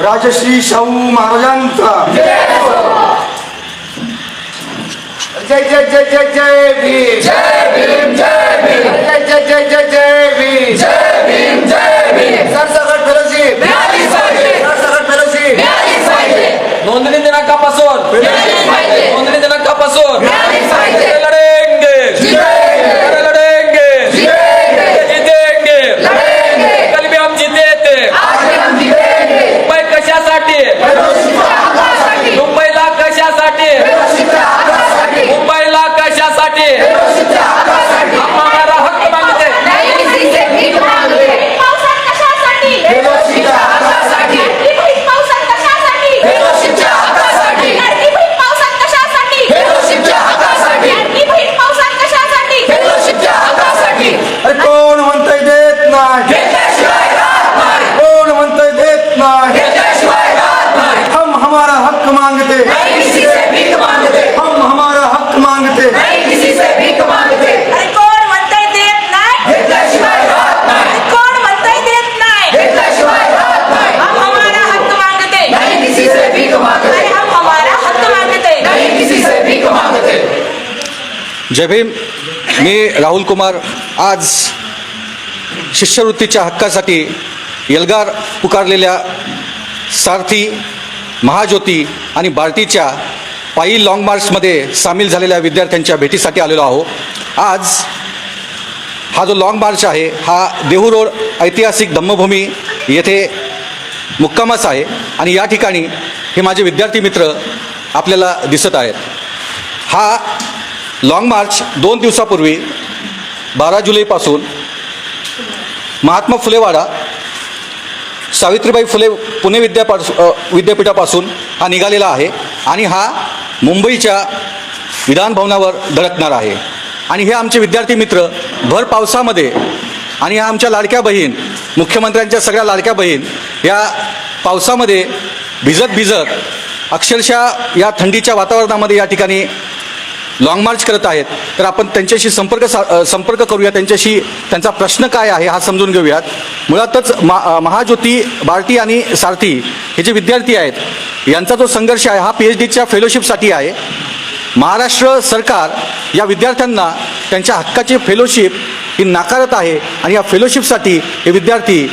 राजश्री शाहू महाराजांचा. जय जय जय जय जय भीम जय भीम जय भीम. जय जय जय जय जय भीम जय भीम जय भीम सरसकट फेलोशिप मिळालीच पाहिजे. सरसकट फेलोशिप मिळालीच पाहिजे नोंदणी दिनांकापासून मिळालीच पाहिजे नोंदणी दिनांकापासून मिळालीच पाहिजे लढेंगे जितेंगे. लढेंगे जितेंगे. जितेंगे लढेंगे. कल भी हम जीते थे आज भी हम जितेंगे मुंबई कशासाठी फेलोशिपच्या हक्कासाठी मुंबईला कशासाठी फेलोशिपच्या हक्कासाठी मुंबईला कशासाठी फेलोशिपच्या हक्कासाठी जय भीम. मी राहुल कुमार. आज शिष्यवृत्तीच्या हक्कासाठी यलगार पुकारलेल्या सारथी महाज्योती आणि बार्टीच्या पायी लाँग मार्चमध्ये सामील झालेल्या विद्यार्थ्यांच्या भेटीसाठी आलेलो आहो. आज हा जो लाँग मार्च आहे हा देहू रोड ऐतिहासिक धम्मभूमी येथे मुक्कामास आहे आणि या ठिकाणी हे माझे विद्यार्थी मित्र आपल्याला दिसत आहेत. हा लाँग मार्च दोन दिवसापूर्वी बारा जुलैपासून महात्मा फुलेवाडा सावित्रीबाई फुले पुणे विद्यापास विद्यापीठापासून हा निघालेला आहे आणि हा मुंबईच्या विधानभवनावर धडकणार आहे. आणि हे आमचे विद्यार्थी मित्र भर पावसामध्ये आणि ह्या आमच्या लाडक्या बहीण मुख्यमंत्र्यांच्या सगळ्या लाडक्या बहीण या पावसामध्ये भिजत भिजत अक्षरशः या थंडीच्या वातावरणामध्ये या ठिकाणी लाँग मार्च करत आहेत. तर आपण त्यांच्याशी संपर्क सा संपर्क करूया. त्यांच्याशी त्यांचा प्रश्न काय आहे हा समजून घेऊयात. मुळातच मा महाज्योती बार्टी आणि सारथी हे जे विद्यार्थी आहेत यांचा जो संघर्ष आहे हा पी एच डीच्या फेलोशिपसाठी आहे. महाराष्ट्र सरकार या विद्यार्थ्यांना त्यांच्या हक्काची फेलोशिप ही नाकारत आहे आणि या फेलोशिपसाठी हे विद्यार्थी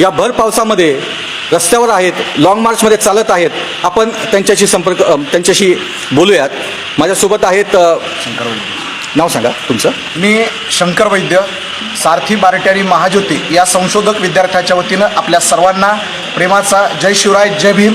या भर पावसामध्ये रस्त्यावर आहेत लाँग मार्चमध्ये चालत आहेत. आपण त्यांच्याशी संपर्क त्यांच्याशी बोलूयात. माझ्यासोबत आहेत अ, नाव सांगा तुमचं. मी शंकर वैद्य सारथी बारट्यारी महाज्योती या संशोधक विद्यार्थ्याच्या वतीनं आपल्या सर्वांना प्रेमाचा जय शिवराय जय भीम.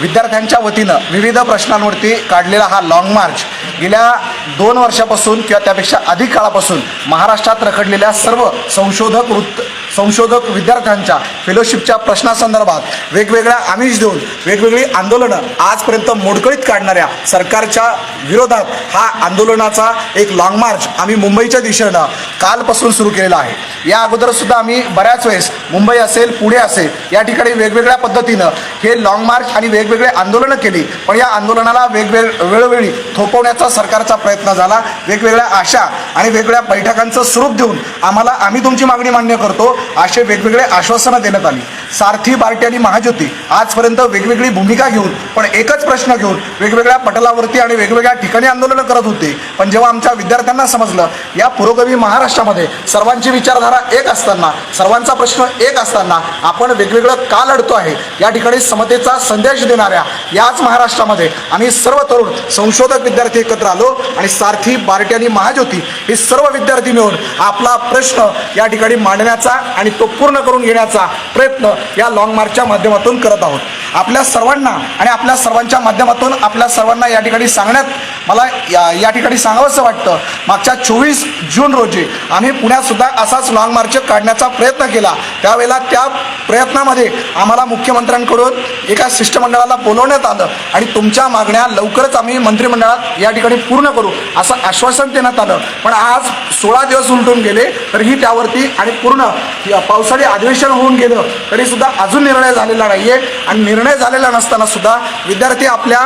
विद्यार्थ्यांच्या वतीनं विविध प्रश्नांवरती काढलेला हा लाँग मार्च गेल्या दोन वर्षापासून किंवा त्यापेक्षा अधिक काळापासून महाराष्ट्रात रखडलेल्या सर्व संशोधक वृत्त संशोधक विद्यार्थ्यांच्या फेलोशिपच्या प्रश्नासंदर्भात वेगवेगळ्या आमिष देऊन वेगवेगळी आंदोलनं आजपर्यंत मोडकळीत काढणाऱ्या सरकारच्या विरोधात हा आंदोलनाचा एक लाँग मार्च आम्ही मुंबईच्या दिशेनं कालपासून सुरू केलेला आहे. या अगोदर सुद्धा आम्ही बऱ्याच वेळेस मुंबई असेल पुणे असेल या ठिकाणी वेगवेगळ्या पद्धतीनं हे लाँग मार्च आणि वेगवेगळे आंदोलनं केली. पण या आंदोलनाला वेगवेग वेळोवेळी थोपवण्याचा सरकारचा प्रयत्न झाला. वेगवेगळ्या आशा आणि वेगवेगळ्या बैठकांचं स्वरूप देऊन आम्हाला आम्ही तुमची मागणी मान्य करतो. असे वेगवेगळे आश्वासनं देण्यात आली. सारथी बार्टी आणि महाज्योती आजपर्यंत वेगवेगळी भूमिका घेऊन पण एकच प्रश्न घेऊन वेगवेगळ्या पटलावरती आणि वेगवेगळ्या ठिकाणी आंदोलनं करत होते. पण जेव्हा आमच्या विद्यार्थ्यांना समजलं या पुरोगामी महाराष्ट्रामध्ये सर्वांची विचारधारा एक असताना सर्वांचा प्रश्न एक असताना आपण वेगवेगळं का लढतो आहे या ठिकाणी समतेचा संदेश देणाऱ्या याच महाराष्ट्रामध्ये आम्ही सर्व तरुण संशोधक विद्यार्थी एकत्र आलो आणि सारथी बार्टी आणि महाज्योती हे सर्व विद्यार्थी मिळून आपला प्रश्न या ठिकाणी मांडण्याचा आणि तो पूर्ण करून घेण्याचा प्रयत्न या लाँग मार्चच्या माध्यमातून करत आहोत. आपल्या सर्वांना आणि आपल्या सर्वांच्या माध्यमातून आपल्या सर्वांना या ठिकाणी सांगण्यात मला या या ठिकाणी सांगावंसं वाटतं मागच्या चोवीस जून रोजी आम्ही पुण्यातसुद्धा असाच लाँग मार्च काढण्याचा प्रयत्न केला. त्यावेळेला त्या प्रयत्नामध्ये आम्हाला मुख्यमंत्र्यांकडून एका शिष्टमंडळाला बोलवण्यात आलं आणि तुमच्या मागण्या लवकरच आम्ही मंत्रिमंडळात या ठिकाणी पूर्ण करू असं आश्वासन देण्यात आलं. पण आज सोळा दिवस उलटून गेले तरीही त्यावरती आणि पूर्ण पावसाळी अधिवेशन होऊन गेलं तरीसुद्धा अजून निर्णय झालेला नाही आहे आणि निर्णय झालेला नसतानासुद्धा विद्यार्थी आपल्या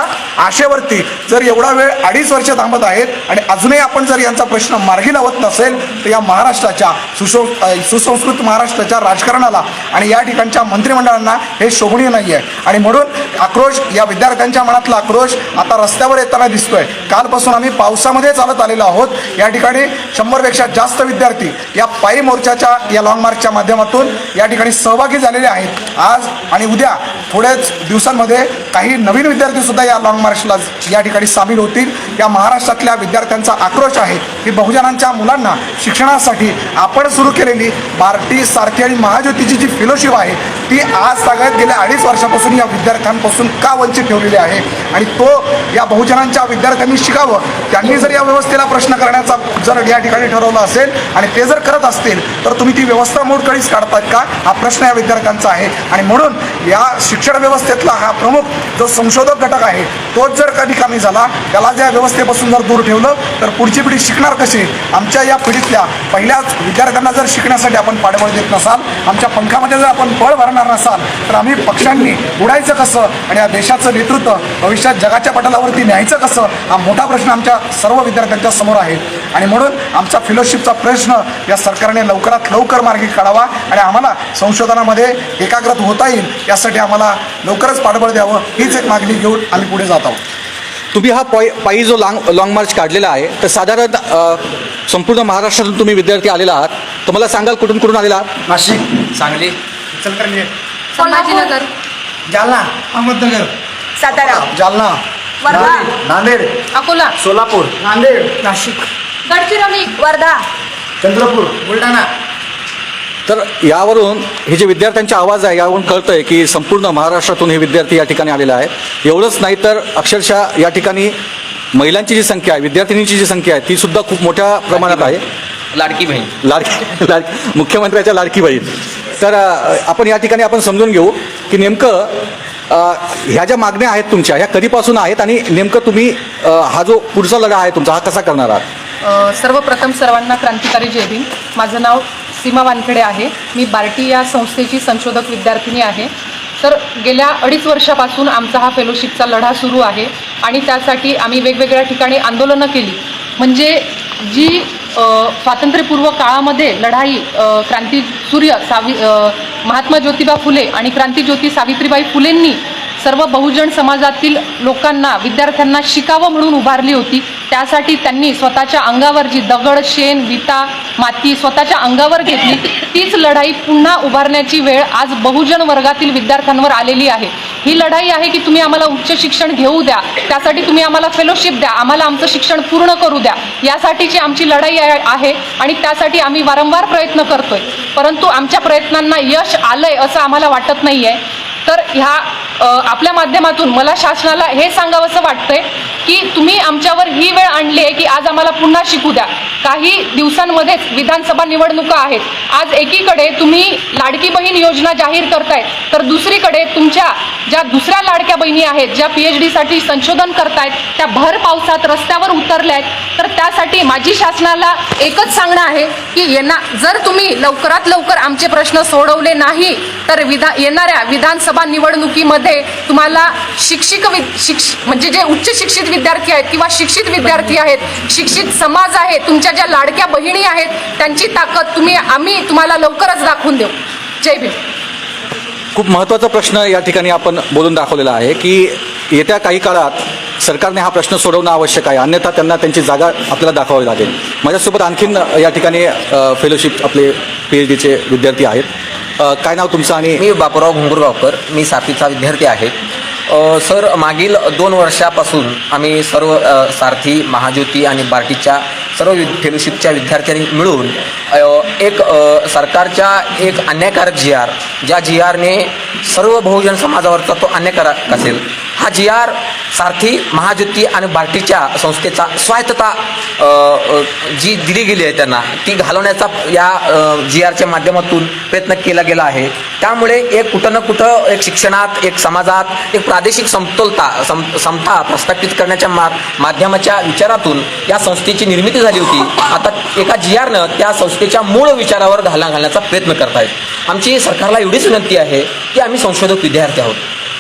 आशेवरती जर एवढा वेळ अडीच वर्ष थांबत आहेत आणि अजूनही आपण जर यांचा प्रश्न मार्गी लावत नसेल तर या महाराष्ट्राच्या सुसं सुसंस्कृत महाराष्ट्राच्या राजकारणाला आणि या ठिकाणच्या मंत्रिमंडळांना हे शोभनीय नाही आहे आणि म्हणून आक्रोश या विद्यार्थ्यांच्या मनातला आक्रोश आता रस्त्यावर येताना दिसतोय. कालपासून आम्ही पावसामध्ये चालत आलेलो आहोत. या ठिकाणी शंभरपेक्षा जास्त विद्यार्थी या पायी मोर्चाच्या या लॉंग मार्चच्या माध्यमातून या ठिकाणी सहभागी झालेले आहेत. आज आणि उद्या थोड्याच दिवसांमध्ये काही नवीन विद्यार्थीसुद्धा या लॉंग मार्चला या ठिकाणी सामील होतील. या महाराष्ट्रातल्या विद्यार्थ्यांचा आक्रोश आहे की बहुजनांच्या मुलांना शिक्षणासाठी आपण सुरू केलेली बार्टी सारखी आणि महाज्योतीची जी फेलोशिप आहे ती आज सगळ्यात गेल्या अडीच वर्षापासून या विद्यार्थ्यांपासून का वंचित ठेवलेली आहे? आणि तो या बहुजनांच्या विद्यार्थ्यांनी शिकावं? त्यांनी जर या व्यवस्थेला प्रश्न करण्याचा जर या ठिकाणी ठरवलं असेल आणि ते जर करत असतील तर तुम्ही ती व्यवस्था मोडकळीच काढतात का? हा प्रश्न या विद्यार्थ्यांचा आहे. आणि म्हणून या शिक्षण व्यवस्थेतला हा प्रमुख जो संशोधक घटक आहे तोच जर कधी कमी झाला त्याला शिक्षणाच्या व्यवस्थेपासून जर दूर ठेवलं तर पुढची पिढी शिकणार कशी? आमच्या या पिढीतल्या पहिल्याच विद्यार्थ्यांना जर शिकण्यासाठी आपण पाठबळ देत नसाल आमच्या पंखामध्ये जर आपण बळ भरणार नसाल तर आम्ही पक्षांनी उडायचं कसं आणि या देशाचं नेतृत्व भविष्यात जगाच्या पटलावरती न्यायचं कसं हा मोठा प्रश्न आमच्या सर्व विद्यार्थ्यांच्या समोर आहे. आणि म्हणून आमचा फेलोशिपचा प्रश्न या सरकारने लवकरात लवकर मार्गी काढावा आणि आम्हाला संशोधनामध्ये एकाग्रत होता येईल यासाठी आम्हाला लवकरच पाठबळ द्यावं हीच एक मागणी घेऊन आम्ही पुढे जात आहोत. तुम्ही हा पायी पायी जो लाँग लाँग मार्च काढलेला आहे तर साधारण संपूर्ण महाराष्ट्रातून तुम्ही विद्यार्थी आलेला आहात. तर मला सांगाल कुठून कुठून आलेला आहात? नाशिक. सांगली. संभाजीनगर. जालना. अहमदनगर. सातारा. जालना. वर्धा. नांदेड. अकोला. सोलापूर. नांदेड. नाशिक. गडचिरोली. वर्धा. चंद्रपूर. बुलढाणा. तर यावरून हे जे विद्यार्थ्यांचे आवाज आहे यावरून कळतंय की संपूर्ण महाराष्ट्रातून हे विद्यार्थी या ठिकाणी आलेले आहेत एवढंच नाही तर अक्षरशः या ठिकाणी महिलांची जी संख्या आहे विद्यार्थिनींची जी संख्या आहे ती सुद्धा खूप मोठ्या प्रमाणात आहे. लाडकी बहीण. लाडकी लाडकी मुख्यमंत्र्याच्या लाडकी बहीण. तर आपण या ठिकाणी आपण समजून घेऊ की नेमकं ह्या ज्या मागण्या आहेत तुमच्या ह्या कधीपासून आहेत आणि नेमकं तुम्ही हा जो पुढचा लढा आहे तुमचा हा कसा करणार आहात? सर्वप्रथम सर्वांना क्रांतिकारी जय भीम. माझं नाव सीमा वानखेडे आहे. मी बार्टी या संस्थेची संशोधक विद्यार्थिनी आहे. तर गेल्या अडीच वर्षापासून आमचा हा फेलोशिपचा लढा सुरू आहे आणि त्यासाठी आम्ही वेगवेगळ्या ठिकाणी आंदोलनं केली. म्हणजे जी स्वातंत्र्यपूर्व काळामध्ये लढाई क्रांती सूर्य सावि महात्मा ज्योतिबा फुले आणि क्रांतीज्योती सावित्रीबाई फुलेंनी सर्व बहुजन समाजातील लोकांना विद्यार्थ्यांना शिकावं म्हणून उभारली होती. त्यासाठी त्यांनी स्वतःच्या अंगावर जी दगड शेण विटा माती स्वतःच्या अंगावर घेतली तीच लढाई पुन्हा उभारण्याची वेळ आज बहुजन वर्गातील विद्यार्थ्यांवर आलेली आहे. ही लढाई आहे की तुम्ही आम्हाला उच्च शिक्षण घेऊ द्या त्यासाठी तुम्ही आम्हाला फेलोशिप द्या आम्हाला आमचं शिक्षण पूर्ण करू द्या. यासाठीची आमची लढाई आहे आणि त्यासाठी आम्ही वारंवार प्रयत्न करतोय. परंतु आमच्या प्रयत्नांना यश आलंय असं आम्हाला वाटत नाही आहे तर ह्या आपल्या माध्यमातून मला शासनाला हे सांगावंसं वाटतंय की तुम्ही आमच्यावर ही वेळ आणली आहे की आज आम्हाला पुन्हा शिकू द्या. काही दिवसांमध्येच विधानसभा निवडणुका आहेत. आज एकीकडे तुम्ही लाडकी बहीण योजना जाहीर करताय तर दुसरीकडे तुमच्या ज्या दुसऱ्या लाडक्या बहिणी आहेत ज्या पी एच डीसाठी संशोधन करतायत त्या भर पावसात रस्त्यावर उतरल्या आहेत तर त्यासाठी माझी शासनाला एकच सांगणं आहे की यांना जर तुम्ही लवकरात लवकर आमचे प्रश्न सोडवले नाही तर विधा येणाऱ्या विधानसभा निवडणुकीमध्ये तुम्हाला शिक्षिक वि शिक्ष म्हणजे जे उच्च शिक्षित विद्यार्थी आहेत किंवा शिक्षित विद्यार्थी आहेत शिक्षित समाज आहे तुमच्या ज्या लाडक्या बहिणी आहेत त्यांची ताकद तुम्ही आम्ही तुम्हाला लवकरच दाखवून देऊ. जय भीम. खूप महत्त्वाचा प्रश्न या ठिकाणी आपण बोलून दाखवलेला आहे की येत्या काही काळात सरकारने हा प्रश्न सोडवणं आवश्यक आहे. अन्यथा त्यांना त्यांची जागा आपल्याला दाखवावी लागेल. माझ्यासोबत आणखीन या ठिकाणी फेलोशिप आपले पी एच डीचे विद्यार्थी आहेत. काय नाव तुमचं आणि मी बापूराव घुंगुरगावकर. मी सातवीचा विद्यार्थी आहे. सर मागील दोन वर्षापासून आम्ही सर्व सारथी महाज्योती आणि बार्टीच्या सर्व फेलोशिपच्या विद्यार्थ्यांनी मिळून एक सरकारच्या एक अन्यायकारक जी आर ज्या जी आरने सर्व बहुजन समाजावरचा तो अन्यायकारक असेल. हा जी आर सारथी महाज्योती आणि बार्टीच्या संस्थेचा स्वायत्तता जी दिली गेली आहे त्यांना ती घालवण्याचा या जी आरच्या माध्यमातून प्रयत्न केला गेला आहे. त्यामुळे एक कुठं ना कुठं एक शिक्षणात एक समाजात एक प्रादेशिक समतोलता सम समता प्रस्थापित करण्याच्या मा माध्यमाच्या विचारातून या संस्थेची निर्मिती झाली होती. आता एका जी आरनं त्या संस्थेच्या मूळ विचारावर घाला घालण्याचा प्रयत्न करतायत. आमची सरकारला एवढीच विनंती आहे की आम्ही संशोधक विद्यार्थी आहोत.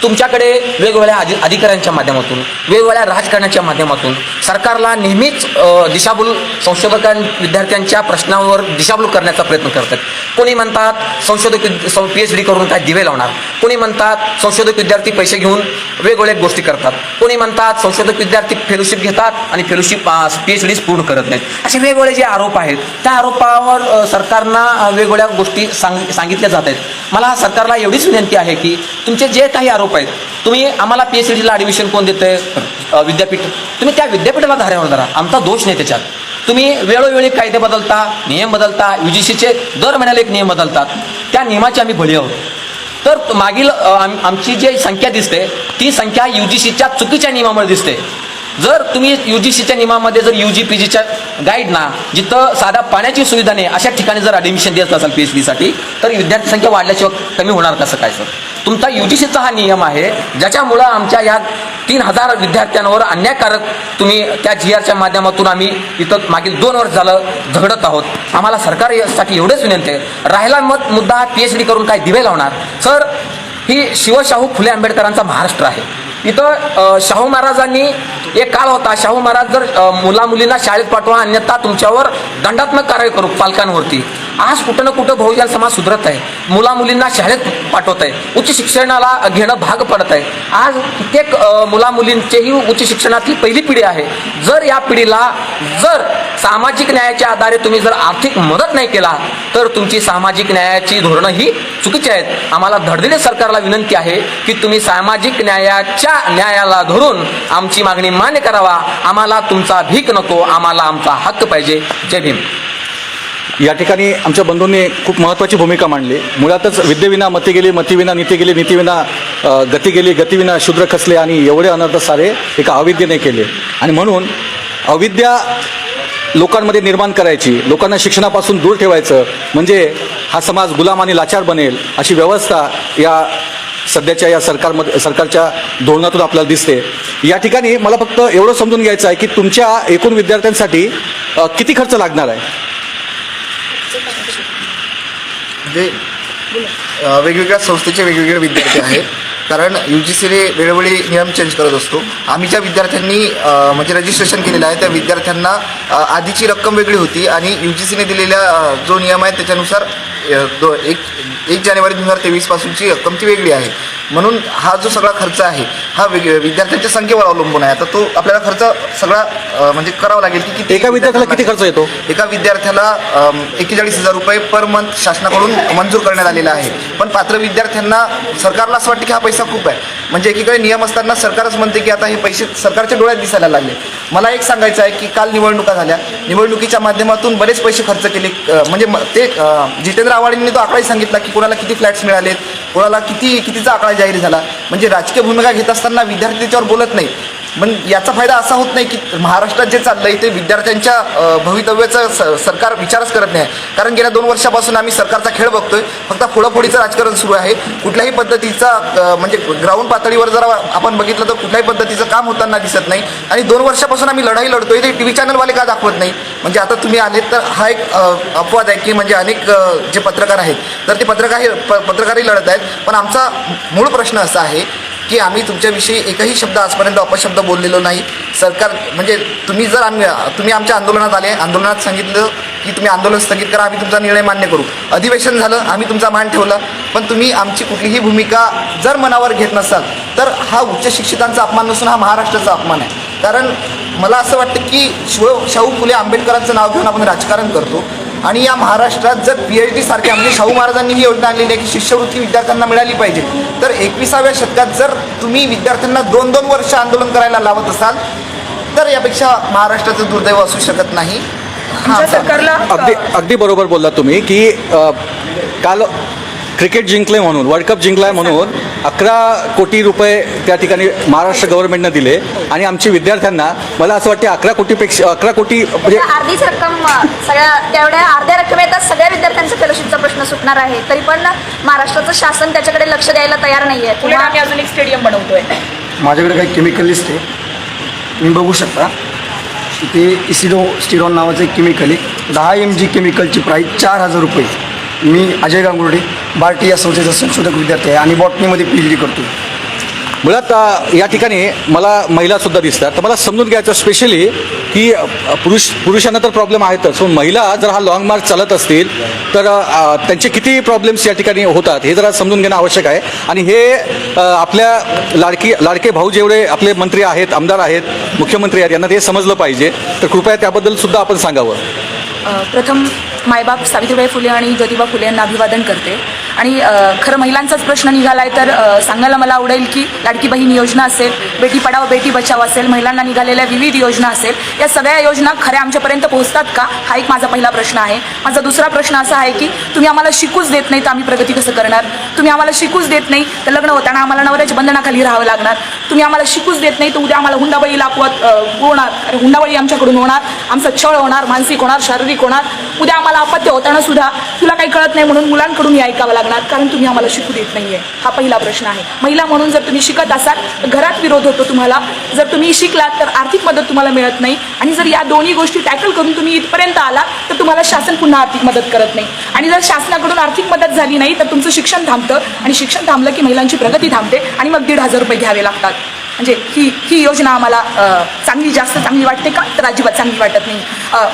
तुमच्याकडे वेगवेगळ्या अधि अधिकाऱ्यांच्या माध्यमातून वेगवेगळ्या राजकारणाच्या माध्यमातून सरकारला नेहमीच दिशाभूल संशोधकां विद्यार्थ्यांच्या प्रश्नावर दिशाभूल करण्याचा प्रयत्न करतात. कोणी म्हणतात संशोधक पी एच डी करून काय दिवे लावणार? कोणी म्हणतात संशोधक विद्यार्थी पैसे घेऊन वेगवेगळ्या गोष्टी करतात? कोणी म्हणतात संशोधक विद्यार्थी फेलोशिप घेतात आणि फेलोशिप पी एच डीज पूर्ण करत नाहीत? असे वेगवेगळे जे आरोप आहेत त्या आरोपावर सरकारना वेगवेगळ्या गोष्टी सांग सांगितल्या जात आहेत. मला सरकारला एवढीच विनंती आहे की तुमचे जे काही आरोप आहेत तुम्ही आम्हाला पी एच डीला ॲडमिशन कोण देते विद्यापीठ. तुम्ही त्या विद्यापीठाला धाऱ्यावर धरा आमचा दोष नाही त्याच्यात. तुम्ही वेळोवेळी कायदे बदलता नियम बदलता यू जी सीचे दर महिन्याला एक नियम बदलतात. त्या नियमाचे आम्ही भळी आहोत. तर मागील आम- आमची जी संख्या दिसते ती संख्या यू जी सीच्या चुकीच्या नियमामुळे दिसते. जर तुम्ही यू जी सीच्या नियमामध्ये जर यू जी पी जीच्या गाईडना जिथं साधा पाण्याची सुविधा नाही अशा ठिकाणी जर ॲडमिशन देत असाल पी एच डीसाठी तर विद्यार्थी संख्या वाढल्याशिवाय कमी होणार कसं काय सर तुमचा यू जी सीचा हा नियम आहे ज्याच्यामुळं आमच्या या तीन हजार विद्यार्थ्यांवर अन्यायकारक तुम्ही त्या जी आरच्या माध्यमातून आम्ही इथं मागील दोन वर्ष झालं झगडत आहोत. आम्हाला सरकारसाठी एवढंच विनंती आहे. राहिला मत मुद्दा पी एच डी करून काय दिवे लावणार? सर ही शिवशाहू फुले आंबेडकरांचा महाराष्ट्र आहे. इथं शाहू महाराजांनी एक काळ होता शाहू महाराज जर मुला मुलींना शाळेत पाठवा अन्यथा तुमच्यावर दंडात्मक कारवाई करू पालकांवरती. आज कुठं ना कुठं बहुजन समाज सुधरत आहे. मुला मुलींना शाळेत पाठवत आहे. उच्च शिक्षणाला घेणं भाग पडत आहे. आज कित्येक मुला मुलींचेही उच्च शिक्षणातली पहिली पिढी आहे. जर या पिढीला जर सामाजिक न्यायाच्या आधारे तुम्ही जर आर्थिक मदत नाही केला तर तुमची सामाजिक न्यायाची धोरणं ही चुकीची आहेत. आम्हाला धडदिले सरकारला विनंती आहे की तुम्ही सामाजिक न्यायाच्या न्यायाला धरून आमची मागणी मान्य करावा. आम्हाला तुमचा भीक नको आम्हाला आमचा हक्क पाहिजे. जय भीम. या ठिकाणी आमच्या बंधूंनी खूप महत्त्वाची भूमिका मांडली. मुळातच विद्येविना मती गेली मतीविना नीती गेली नीतीविना गती गेली गतीविना शूद्र खचले आणि एवढे अनर्थ सारे एका अविद्येने केले. आणि म्हणून अविद्या लोकांमध्ये निर्माण करायची लोकांना शिक्षणापासून दूर ठेवायचं म्हणजे हा समाज गुलाम आणि लाचार बनेल अशी व्यवस्था या सध्याच्या या सरकारमध्ये सरकारच्या धोरणातून आपल्याला दिसते. या ठिकाणी मला फक्त एवढं समजून घ्यायचं आहे की तुमच्या एकूण विद्यार्थ्यांसाठी किती खर्च लागणार आहे? म्हणजे वेगवेगळ्या संस्थेचे वेगवेगळे विद्यार्थी आहेत. कारण यू जी सीने वेळोवेळी नियम चेंज करत असतो. आम्ही ज्या विद्यार्थ्यांनी म्हणजे रजिस्ट्रेशन केलेलं आहे त्या विद्यार्थ्यांना आधीची रक्कम वेगळी होती आणि यू जी सीने दिलेल्या जो नियम आहे त्याच्यानुसार दो एक एक जानेवारी दोन हजार तेवीसपासूनची रक्कम ती वेगळी आहे. म्हणून हा जो सगळा खर्च आहे हा वेग विद्यार्थ्यांच्या संख्येवर अवलंबून आहे. आता तो आपल्याला खर्च सगळा म्हणजे करावा लागेल की किती एका विद्यार्थ्याला किती खर्च येतो? एका विद्यार्थ्याला एक्केचाळीस हजार रुपये पर मंथ शासनाकडून मंजूर करण्यात आलेला आहे. पण पात्र विद्यार्थ्यांना सरकारला असं वाटतं की हा पैसा खूप आहे. म्हणजे एकीकडे नियम असताना सरकारच म्हणते की आता हे पैसे सरकारच्या डोळ्यात दिसायला लागले. मला एक सांगायचं आहे की काल निवडणुका झाल्या. निवडणुकीच्या माध्यमातून बरेच पैसे खर्च केले म्हणजे ते जितेंद्र आव्हाडांनी तो आकडाही सांगितला की कोणाला किती फ्लॅट्स मिळालेत कोणाला किती कितीचा आकडा जाहीर झाला. म्हणजे राजकीय भूमिका घेत असताना विद्यार्थी त्याच्यावर बोलत नाही. पण याचा फायदा असा होत नाही की महाराष्ट्रात जे चाललं आहे ते विद्यार्थ्यांच्या भवितव्याचा भवितव्याचं स- सरकार विचारच करत नाही. कारण गेल्या दोन वर्षापासून आम्ही सरकारचा खेळ बघतोय. फक्त फोडाफोडीचं राजकारण सुरू आहे. कुठल्याही पद्धतीचा म्हणजे ग्राउंड पातळीवर जर आपण बघितलं तर कुठल्याही पद्धतीचं काम होताना दिसत नाही. आणि दोन वर्षापासून आम्ही लढाई लढतोय. ते टी व्ही चॅनलवाले का दाखवत नाही? म्हणजे आता तुम्ही आलेत तर हा एक अपवाद आहे की म्हणजे अनेक जे पत्रकार आहेत तर ते पत्रकार हे प- पत्रकारही लढत आहेत. पण आमचा मूळ प्रश्न असा आहे की आम्ही तुमच्याविषयी एकही शब्द आजपर्यंत अपशब्द बोललेलो नाही. सरकार म्हणजे तुम्ही जर आम्ही तुम्ही आमच्या आंदोलनात आले आंदोलनात सांगितलं की तुम्ही आंदोलन स्थगित करा आम्ही तुमचा निर्णय मान्य करू. अधिवेशन झालं आम्ही तुमचा मान ठेवला. पण तुम्ही आमची कुठलीही भूमिका जर मनावर घेत नसाल तर हा उच्च शिक्षितांचा अपमान नसून हा महाराष्ट्राचा अपमान आहे. कारण मला असं वाटतं की शिव शाहू फुले आंबेडकरांचं नाव घेऊन आपण राजकारण करतो. आणि या महाराष्ट्रात जर पी एच डी सारख्या म्हणजे शाहू महाराजांनी ही योजना आणलेली आहे की शिष्यवृत्ती विद्यार्थ्यांना मिळाली पाहिजे तर एकविसाव्या शतकात जर तुम्ही विद्यार्थ्यांना दोन दोन वर्ष आंदोलन करायला लावत असाल तर यापेक्षा महाराष्ट्राचं दुर्दैव असू शकत नाही. हा सरकारला अगदी अगदी बरोबर बोललात तुम्ही की काल क्रिकेट जिंकले म्हणून वर्ल्ड कप जिंकलाय म्हणून अकरा कोटी रुपये त्या ठिकाणी महाराष्ट्र गव्हर्नमेंटनं दिले आणि आमची विद्यार्थ्यांना मला असं वाटते अकरा कोटीपेक्षा अकरा कोटी म्हणजे अर्धीच रक्कम सगळ्या तेवढ्या अर्ध्या रकमेतच सगळ्या विद्यार्थ्यांचा फेलोशिपचा प्रश्न सुटणार आहे. तरी पण महाराष्ट्राचं शासन त्याच्याकडे लक्ष द्यायला तयार नाहीये. उलट आम्ही अजून एक स्टेडियम बनवतोय. माझ्याकडे काही केमिकल लिस्ट आहे. तुम्ही बघू शकता. इथे इसिडो स्टिरॉन नावाचं एक केमिकल आहे. दहा एम जी केमिकलची प्राईस चार हजार रुपये. मी अजय गांगुर्डे बार्टी या संस्थेचा संशोधक विद्यार्थी आहे आणि बॉटनीमध्ये पी एच डी करतो. मुळात या ठिकाणी मला महिलासुद्धा दिसतात. तर मला समजून घ्यायचं स्पेशली की पुरुष पुरुषांना तर प्रॉब्लेम आहेतच. पण महिला जर हा लॉंग मार्च चालत असतील तर त्यांचे किती प्रॉब्लेम्स या ठिकाणी होतात हे जरा समजून घेणं आवश्यक आहे. आणि हे आपल्या लाडकी लाडके भाऊ जेवढे आपले मंत्री आहेत आमदार आहेत मुख्यमंत्री आहेत यांना ते समजलं पाहिजे. तर कृपया त्याबद्दलसुद्धा आपण सांगावं. प्रथम मायबाप सावित्रीबाई फुले आणि ज्योतिबा फुले यांना अभिवादन करते. आणि खरं महिलांचाच प्रश्न निघाला आहे तर सांगायला मला आवडेल की लाडकी बहीण योजना असेल बेटी पडाव बेटी बचाव असेल महिलांना निघालेल्या विविध योजना असेल या सगळ्या योजना खऱ्या आमच्यापर्यंत पोहोचतात का? हा एक माझा पहिला प्रश्न आहे. माझा दुसरा प्रश्न असा आहे की तुम्ही आम्हाला शिकूच देत नाही तर आम्ही प्रगती कसं करणार? तुम्ही आम्हाला शिकूच देत नाही तर लग्न होताना आम्हाला नवऱ्याच्या बंधनाखाली राहावं लागणार. तुम्ही आम्हाला शिकूच देत नाही तर उद्या आम्हाला हुंडाबळी लापवत होणार. अरे हुंडाबळी आमच्याकडून होणार. आमचं छळ होणार मानसिक होणार शारीरिक होणार. उद्या आम्हाला अपत्य होताना सुद्धा तुला काही कळत नाही म्हणून मुलांकडून हे ऐकावं लागणार कारण तुम्ही आम्हाला शिकू देत नाहीये. हा पहिला प्रश्न आहे. महिला म्हणून जर तुम्ही शिकत असाल तर घरात विरोध होतो तुम्हाला. जर तुम्ही शिकलात तर आर्थिक मदत तुम्हाला मिळत नाही. आणि जर या दोन्ही गोष्टी टॅकल करून तुम्ही इथपर्यंत आला तर तुम्हाला शासन पुन्हा आर्थिक मदत करत नाही. आणि जर शासनाकडून आर्थिक मदत झाली नाही तर तुमचं शिक्षण थांबतं. आणि शिक्षण थांबलं की महिलांची प्रगती थांबते आणि मग दीड हजार रुपये घ्यावे लागतात. म्हणजे ही ही योजना आम्हाला चांगली जास्त चांगली वाटते का? तर अजिबात चांगली वाटत नाही.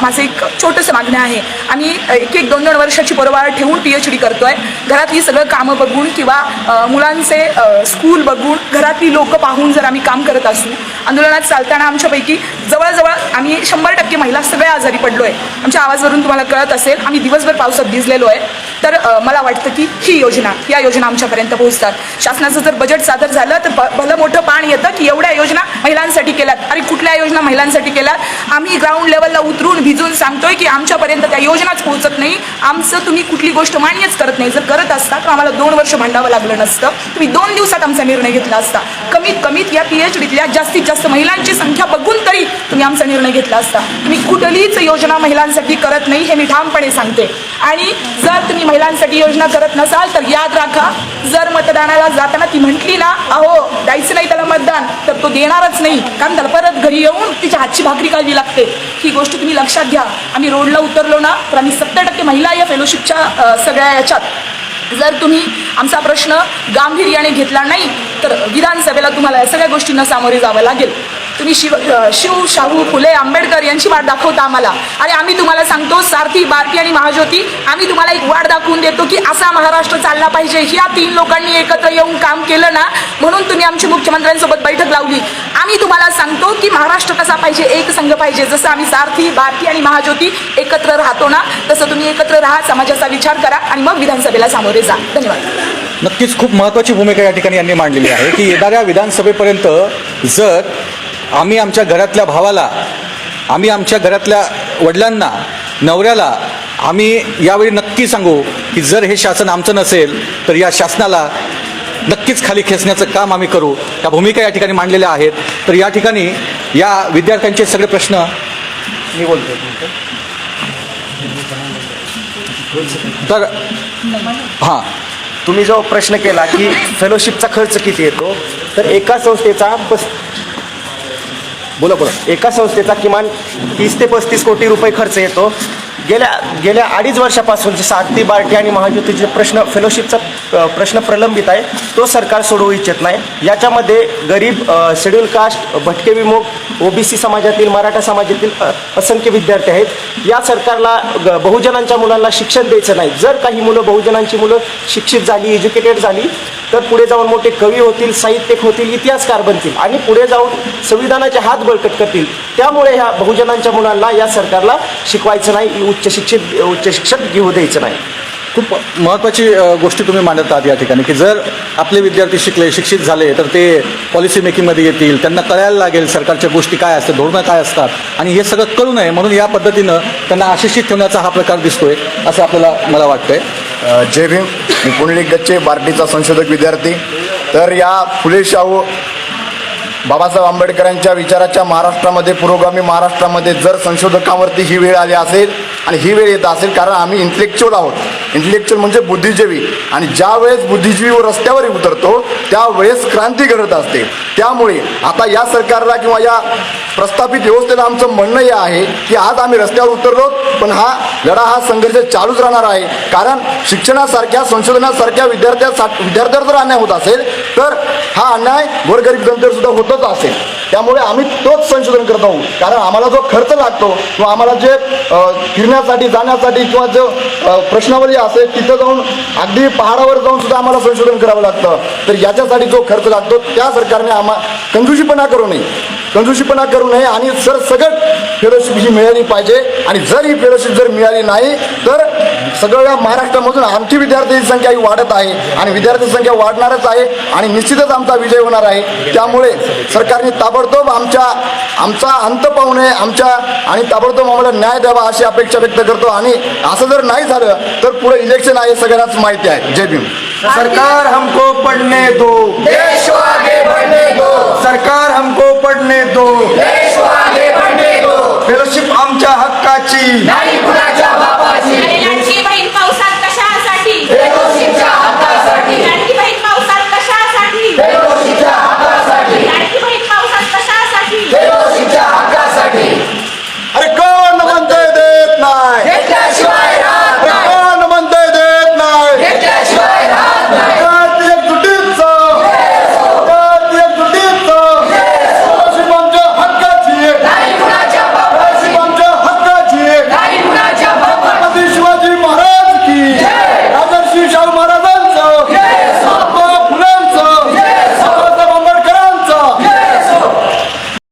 माझं एक छोटंसं मागणं आहे. आम्ही एक एक दोन दोन वर्षाची पोरवाळ ठेवून पी एच डी आहे घरातली सगळं कामं बघून किंवा मुलांचे स्कूल बघून घरातली लोकं पाहून जर आम्ही काम करत असू आंदोलनात चालताना आमच्यापैकी जवळजवळ आम्ही शंभर टक्के महिला सगळ्या आजारी पडलो आहे आमच्या आवाजवरून तुम्हाला कळत असेल आम्ही दिवसभर पावसात भिजलेलो आहे. तर मला वाटतं की ही योजना या योजना आमच्यापर्यंत पोहोचतात. शासनाचं जर बजेट सादर झालं तर भलं मोठं पाण येतं की एवढ्या योजना महिलांसाठी केल्यात. अरे कुठल्या योजना महिलांसाठी केल्यात? आम्ही ग्राउंड लेवलला उतरून भिजून सांगतोय की आमच्यापर्यंत त्या योजनाच पोहोचत नाही. आमचं तुम्ही कुठली गोष्ट मान्यच करत नाही. जर करत असता तर आम्हाला दोन वर्ष भांडावं लागलं नसतं. तुम्ही दोन दिवसात आमचा निर्णय घेतला असता. कमीत कमीत या पी एच डीतल्या जास्तीत जास्त महिलांची संख्या बघून तरी तुम्ही आमचा निर्णय घेतला असता. तुम्ही कुठलीच योजना महिलांसाठी करत नाही हे मी ठामपणे सांगते. आणि जर तुम्ही महिलांसाठी योजना करत नसाल तर याद राखा जर मतदानाला जाताना ती म्हटली ना अहो द्यायचं नाही त्याला मतदान तर तो देणारच नाही. कारण त्याला परत घरी येऊन तिच्या हातची भाकरी काढली लागते. ही गोष्ट तुम्ही लक्षात घ्या. आम्ही रोडला उतरलो ना तर आम्ही सत्तर टक्के महिला या फेलोशिपच्या सगळ्या याच्यात. जर तुम्ही आमचा प्रश्न गांभीर्याने घेतला नाही तर विधानसभेला तुम्हाला या सगळ्या गोष्टींना सामोरे जावं लागेल. तुम्ही शिव शिव शाहू फुले आंबेडकर यांची वाट दाखवता आम्हाला. आणि आम्ही तुम्हाला सांगतो सारथी बारती आणि महाज्योती आम्ही तुम्हाला एक वाट दाखवून देतो की असा महाराष्ट्र चालला पाहिजे. ह्या तीन लोकांनी एकत्र येऊन काम केलं ना म्हणून तुम्ही आमची मुख्यमंत्र्यांसोबत बैठक लावली. आम्ही तुम्हाला सांगतो की महाराष्ट्र कसा पाहिजे एक संघ पाहिजे. जसं आम्ही सारथी बारती आणि महाज्योती एकत्र राहतो ना तसं तुम्ही एकत्र राहा समाजाचा विचार करा आणि मग विधानसभेला सामोरे जा. धन्यवाद. नक्कीच खूप महत्त्वाची भूमिका या ठिकाणी यांनी मांडलेली आहे की येणाऱ्या विधानसभेपर्यंत जर आम्ही आमच्या घरातल्या भावाला आम्ही आमच्या घरातल्या वडिलांना नवऱ्याला आम्ही यावेळी नक्की सांगू की जर हे शासन आमचं नसेल तर या शासनाला नक्कीच खाली खेचण्याचं काम आम्ही करू. त्या भूमिका या ठिकाणी मांडलेल्या आहेत. तर या ठिकाणी या विद्यार्थ्यांचे सगळे प्रश्न मी बोलतो तर हां. तुम्ही जो प्रश्न केला की फेलोशिपचा खर्च किती येतो तर एका संस्थेचा पस बोला बोला. एका संस्थेचा किमान तीस ते पस्तीस कोटी रुपये खर्च येतो. गेल्या गेल्या अडीच वर्षापासून जे सारथी बार्टी आणि महाज्योतीचे प्रश्न फेलोशिपचा प्रश्न प्रलंबित आहे. तो सरकार सोडवू इच्छित नाही. याच्यामध्ये गरीब शेड्यूल कास्ट भटके विमुख ओबीसी समाजातील मराठा समाजातील असंख्य विद्यार्थी आहेत. या सरकारला ग- बहुजनांच्या मुलांना शिक्षण द्यायचं नाही. जर काही मुलं बहुजनांची मुलं शिक्षित झाली एज्युकेटेड झाली तर पुढे जाऊन मोठे कवी होतील साहित्यिक होतील इतिहासकार बनतील आणि पुढे जाऊन संविधानाचे हात बळकट करतील. त्यामुळे ह्या बहुजनांच्या मुलांना या सरकारला शिकवायचं नाही उच्च शिक्षित उच्च शिक्षण घेऊ द्यायचं नाही. खूप महत्त्वाची गोष्टी तुम्ही मांडत आहात या ठिकाणी की जर आपले विद्यार्थी शिकले शिक्षित झाले तर ते पॉलिसी मेकिंगमध्ये येतील त्यांना कळायला लागेल सरकारच्या गोष्टी काय असतात धोरणं काय असतात आणि हे सगळं कळू नये म्हणून या पद्धतीनं त्यांना आशिषित ठेवण्याचा हा प्रकार दिसतोय असं आपल्याला मला वाटतंय. जय भीम. मी पुंडलिक गच्चे बार्टीचा संशोधक विद्यार्थी. तर या फुले शाहू बाबासाहेब आंबेडकरांच्या विचाराच्या महाराष्ट्रामध्ये पुरोगामी महाराष्ट्रामध्ये जर संशोधकांवरती ही वेळ आली असेल आणि ही वेळ येत असेल कारण आम्ही इंटलेक्च्युअल आहोत. इंटलेक्च्युअल म्हणजे बुद्धिजीवी. आणि ज्या वेळेस बुद्धिजीवी रस्त्यावर उतरतो त्यावेळेस क्रांती घडत असते. त्यामुळे आता या सरकारला किंवा या प्रस्थापित व्यवस्थेला आमचं म्हणणं हे आहे की आज आम्ही रस्त्यावर उतरलो पण हा लढा हा संघर्ष चालूच राहणार आहे. कारण शिक्षणासारख्या संशोधनासारख्या विद्यार्थ्यांसाठी विद्यार्थ्यावर जर अन्याय होत असेल तर हा अन्याय गोरगरीब जनतेवर सुद्धा होतच असेल. त्यामुळे आम्ही तोच संशोधन करत आहोत. कारण आम्हाला जो खर्च लागतो किंवा आम्हाला जे फिरण्या फिरण्यासाठी जाण्यासाठी किंवा जो प्रश्नावली असेल तिथं जाऊन अगदी पहाडावर जाऊन सुद्धा आम्हाला संशोधन करावं लागतं. तर याच्यासाठी जो खर्च लागतो त्या सरकारने आम्हा कंजूशीपणा करू नये. कंजूशीपणा करू नये. आणि सर सगळं फेलोशिप ही मिळाली पाहिजे आणि जर ही फेलोशिप जर मिळाली नाही तर सगळ्या महाराष्ट्रामधून आमची विद्यार्थ्यांची संख्या ही वाढत आहे. आणि विद्यार्थी संख्या वाढणारच आहे आणि निश्चितच आमचा विजय होणार आहे. त्यामुळे सरकारने ताबडतोब आमच्या आमचा अंत पाहू नये आमच्या आणि ताबडतोब आम्हाला न्याय द्यावा अशी अपेक्षा व्यक्त करतो. आणि असं जर नाही झालं तर पुढे इलेक्शन आहे सगळ्यांनाच माहिती आहे. जय भीम. सरकार हमको पढ़ने दो। देश को आगे बढ़ने दो। सरकार हमको पढ़ने दो। देश को आगे बढ़ने दो। फेलोशिप आमच्या हक्काची। नाही कुणाच्या